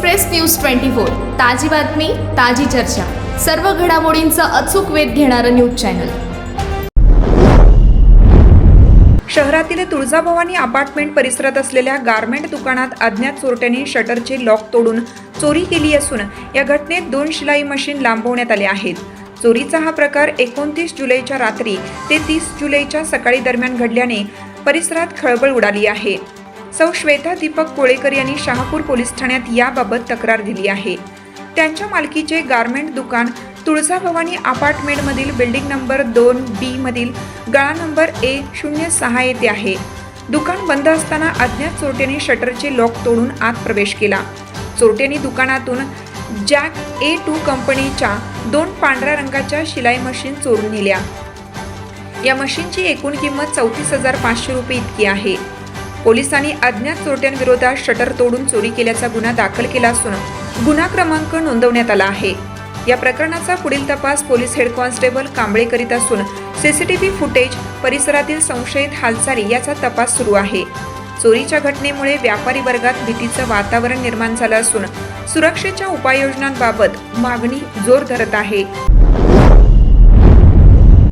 Express news twenty four ताजी बातमी ताजी चर्चा. सर्व घडामोडींचा अचूक वेध घेणारं न्यूज चॅनल. शहरातील तुळजाभवानी अपार्टमेंट परिसरात असलेल्या गारमेंट दुकानात अज्ञात चोरट्यांनी शटरचे लॉक तोडून चोरी केली असून या घटनेत दोन शिलाई मशीन लांबवण्यात आले आहेत. चोरीचा हा प्रकार एकोणतीस जुलैच्या रात्री ते तीस जुलैच्या सकाळी दरम्यान घडल्याने परिसरात खळबळ उडाली आहे. सौ श्वेता दीपक कोळेकर यांनी शहापूर पोलीस ठाण्यात याबाबत तक्रार दिली आहे. त्यांच्या मालकीचे गारमेंट दुकान तुळजाभवानी अपार्टमेंटमधील बिल्डिंग नंबर दोन बी मधील गळा नंबर ए शून्य सहा येथे आहे. दुकान बंद असताना अज्ञात चोरट्यांनी शटरचे लॉक तोडून आत प्रवेश केला. चोरट्यांनी दुकानातून जॅक ए टू कंपनीच्या दोन पांढऱ्या रंगाच्या शिलाई मशीन चोरून नेल्या. या मशीनची एकूण किंमत चौतीस हजार पाचशे रुपये इतकी आहे. पोलिसांनी अज्ञात चोरट्यांविरोधात शटर तोडून चोरी केल्याचा गुन्हा दाखल केला असून गुन्हा क्रमांक नोंदवण्यात आला आहे. या प्रकरणाचा पुढील तपास पोलीस हेड कॉन्स्टेबल कांबळे करीत असून सीसीटीव्ही फुटेज परिसरातील संशयित हालचाली याचा तपास सुरू आहे. चोरीच्या घटनेमुळे व्यापारी वर्गात भीतीचं वातावरण निर्माण झालं असून सुरक्षेच्या उपाययोजनांबाबत मागणी जोर धरत आहे.